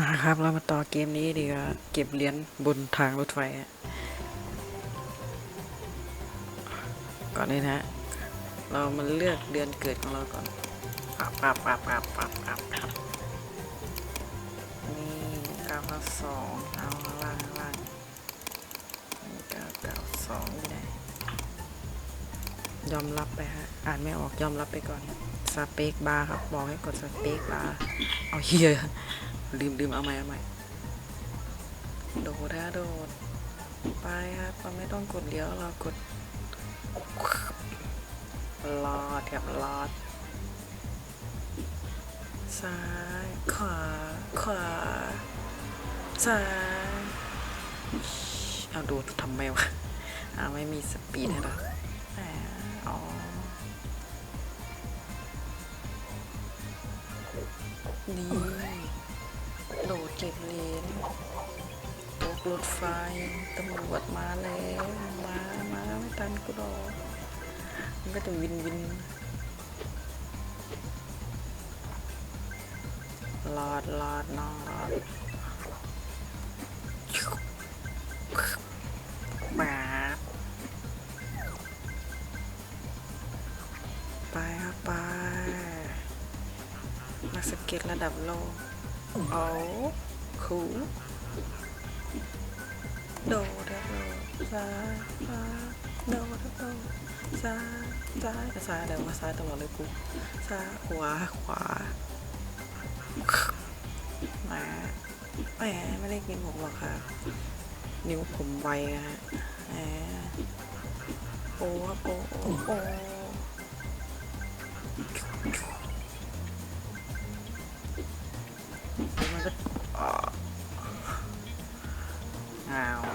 มาครับ เรามาต่อเกมนี้ดีกว่าเก็บเหรียญบนทางรถไฟ ก่อนนี้นะฮะเรามาเลือกเดือนเกิดของเราก่อนปับปับปับปับปับปับปับนี่เก้าเก้าสองเอาล่างล่างนี่เก้าเก้าสองไม่ได้ ยอมรับไปฮะ อ่านไม่ออกยอมรับไปก่อนสเปกบาร์ครับ บอกให้กดสเปกบาร์เอาเฮียลืมลืมเอาใหม่เอาใหม่โดดฮะโดด ไปครับเราไม่ต้องกดเลี้ยวเรากดลอดกับลอด ซ้าย ขวา ขวา ซ้าย เอาโดดทำไมวะอ่าไม่มีสปีดให้เรา อ๋อนี่โดดเก็บเหรียญตกรถไฟตำรวจมาแล้วมามาไม่ทันกูหรอกมันก็จะวินวินลอดลอดนอดาสเก็ตระดับโลก โอ้คูโดดอะโดซาซาโดดอะโดซาซ้ายซ้ายเดี๋ยวมาซ้ายตลอดเลยกูซ้ายขวาขวามาแหมไม่ได้กินผมหรอกค่ะ นิ้วผมไวอะฮะแหมโอ้โอ้โอ้ ああ